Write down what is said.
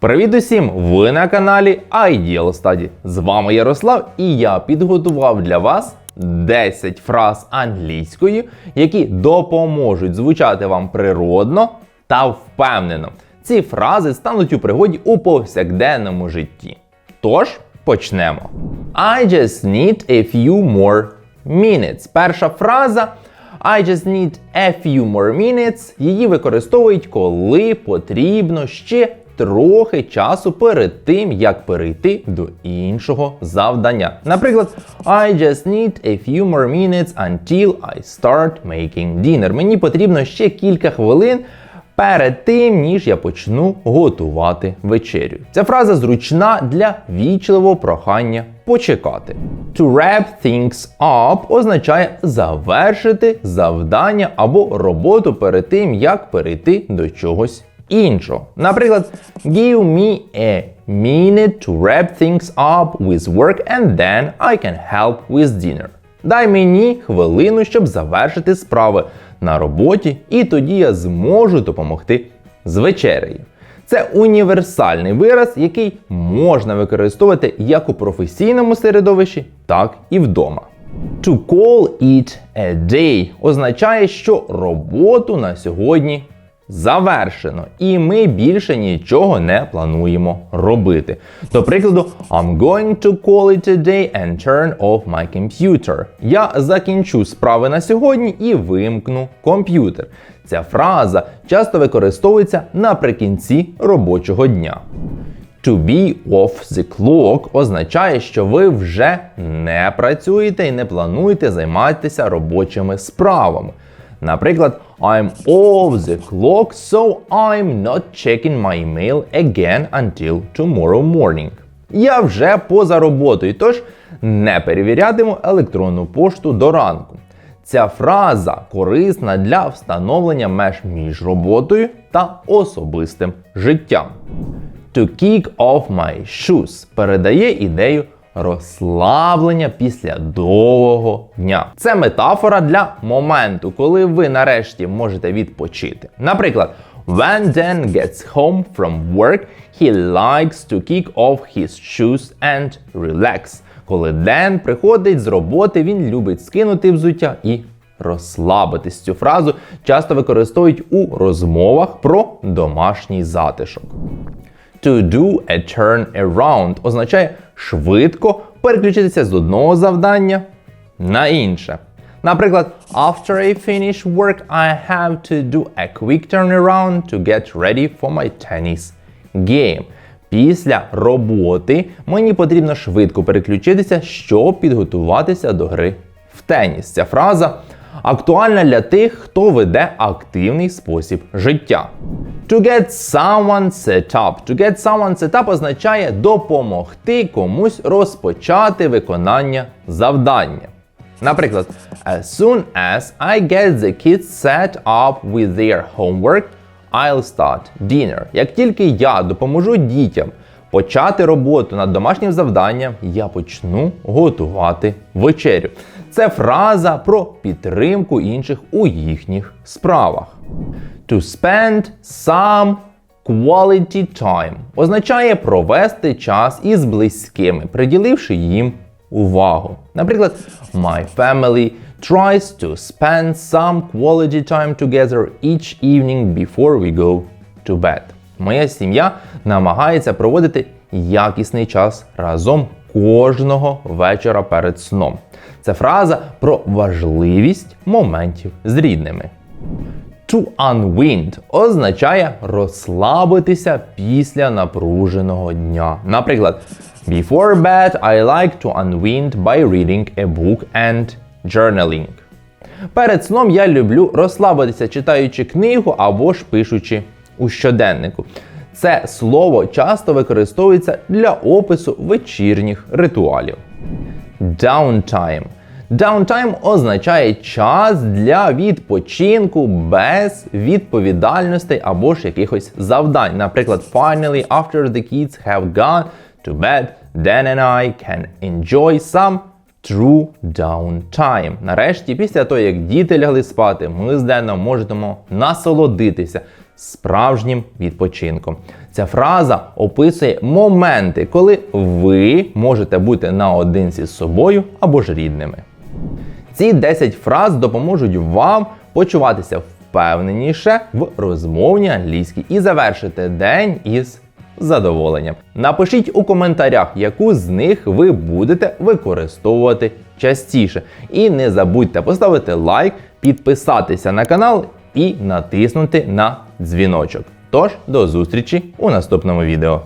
Привіт усім! Ви на каналі Ideal Study. З вами Ярослав, і я підготував для вас 10 фраз англійською, які допоможуть звучати вам природно та впевнено. Ці фрази стануть у пригоді у повсякденному житті. Тож почнемо. I just need a few more minutes. Перша фраза. I just need a few more minutes. Її використовують, коли потрібно ще трохи часу перед тим, як перейти до іншого завдання. Наприклад, I just need a few more minutes until I start making dinner. Мені потрібно ще кілька хвилин. Перед тим, ніж я почну готувати вечерю. Ця фраза зручна для вічливого прохання почекати. To wrap things up означає завершити завдання або роботу перед тим, як перейти до чогось іншого. Наприклад, give me a minute to wrap things up with work and then I can help with dinner. Дай мені хвилину, щоб завершити справи на роботі, і тоді я зможу допомогти з вечерею. Це універсальний вираз, який можна використовувати як у професійному середовищі, так і вдома. To call it a day означає, що роботу на сьогодні завершено, і ми більше нічого не плануємо робити. До прикладу, I'm going to call it a day and turn off my computer. Я закінчу справи на сьогодні і вимкну комп'ютер. Ця фраза часто використовується наприкінці робочого дня. To be off the clock означає, що ви вже не працюєте і не плануєте займатися робочими справами. Наприклад, I'm off the clock, so I'm not checking my email again until tomorrow morning. Я вже поза роботою, тож не перевірятиму електронну пошту до ранку. Ця фраза корисна для встановлення меж між роботою та особистим життям. To kick off my shoes передає ідею розслаблення після довгого дня. Це метафора для моменту, коли ви нарешті можете відпочити. Наприклад, When Dan gets home from work, he likes to kick off his shoes and relax. Коли Ден приходить з роботи, він любить скинути взуття і розслабитись. Цю фразу часто використовують у розмовах про домашній затишок. To do a turn around означає швидко переключитися з одного завдання на інше. Наприклад, after I finish work, I have to do a quick turnaround to get ready for my tennis game. Після роботи мені потрібно швидко переключитися, щоб підготуватися до гри в теніс. Ця фраза актуальна для тих, хто веде активний спосіб життя. To get someone set up. To get someone set up означає допомогти комусь розпочати виконання завдання. Наприклад, as soon as I get the kids set up with their homework, I'll start dinner. Як тільки я допоможу дітям почати роботу над домашнім завданням, я почну готувати вечерю. Це фраза про підтримку інших у їхніх справах. To spend some quality time означає провести час із близькими, приділивши їм увагу. Наприклад, my family tries to spend some quality time together each evening before we go to bed. Моя сім'я намагається проводити якісний час разом кожного вечора перед сном. Це фраза про важливість моментів з рідними. To unwind означає розслабитися після напруженого дня. Наприклад, before bed I like to unwind by reading a book and journaling. Перед сном я люблю розслабитися, читаючи книгу або ж пишучи у щоденнику. Це слово часто використовується для опису вечірніх ритуалів. Downtime. Downtime означає час для відпочинку без відповідальностей або ж якихось завдань. Наприклад, finally, after the kids have gone to bed, Dan and I can enjoy some true downtime. Нарешті, після того, як діти лягли спати, ми з Деном можемо насолодитися справжнім відпочинком. Ця фраза описує моменти, коли ви можете бути наодинці з собою або ж рідними. Ці 10 фраз допоможуть вам почуватися впевненіше в розмовній англійській і завершити день із задоволенням. Напишіть у коментарях, яку з них ви будете використовувати частіше. І не забудьте поставити лайк, підписатися на канал і натиснути на дзвіночок. Тож до зустрічі у наступному відео.